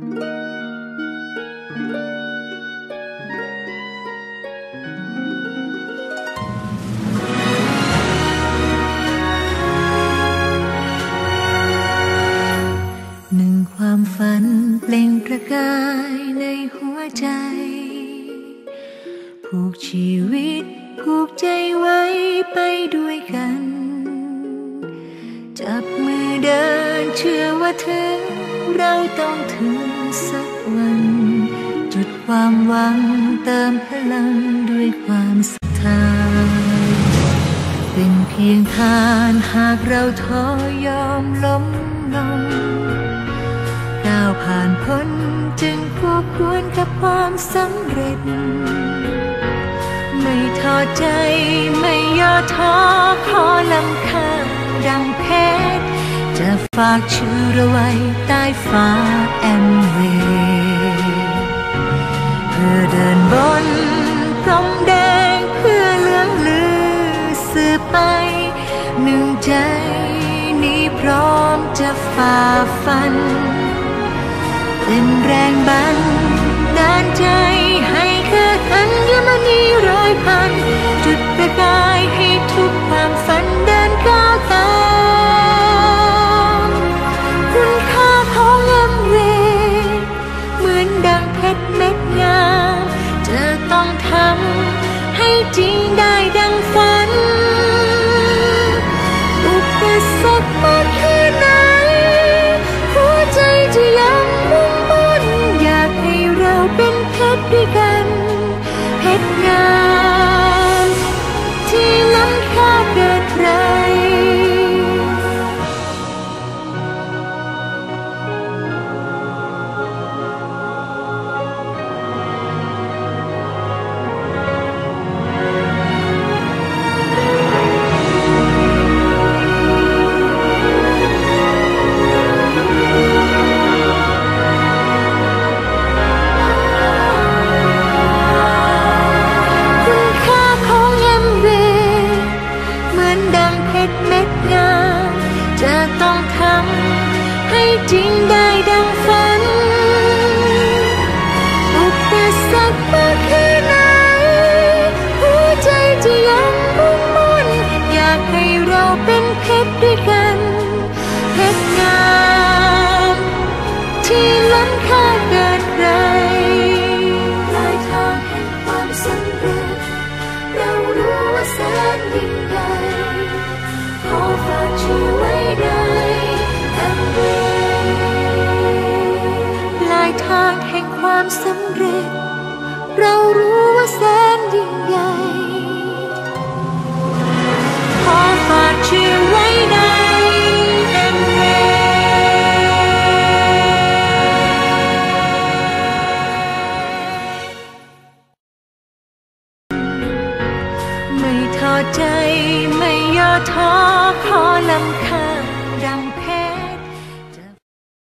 หนึ่งความฝันเปล่งประกายในหัวใจ ผูกชีวิตผูกใจไว้ไปด้วยกัน จับมือเดิน เชื่อว่าถึงเราต้องถึงสักวัน จุดความหวังเติมพลังด้วยความศรัทธาเป็นเพียงทานหากเราท้อยอมล้มลงก้าวผ่านพ้นจึงคู่ควรกับความสำเร็จ ไม่ท้อใจไม่ย่อท้อขอลำค่าดังเพชร จะฝากชื่อเราไว้ใต้ฟ้าแอมเวเพื่อเดินบนพรมแดงเพื่อเลื่องลือสืบไป หนึ่งใจนี้พร้อมจะฝ่าฟัน เป็นแรงบันดาลใจให้เกิดอัญมณีร้อยพัน เอนดังเพชรเม็ดงามจะต้องทำให้จริงได้ดังฝัน อุปสรรคมากแค่ไหนหัวใจจะยังมุ่งมั่นอยากให้เราเป็นเพชรด้วยกัน ความสำเร็จ เรารู้ว่าแสนยิ่งใหญ่ ขอฝากชื่อไว้ในแอมเวไม่ท้อใจไม่ย่อท้อขอลำค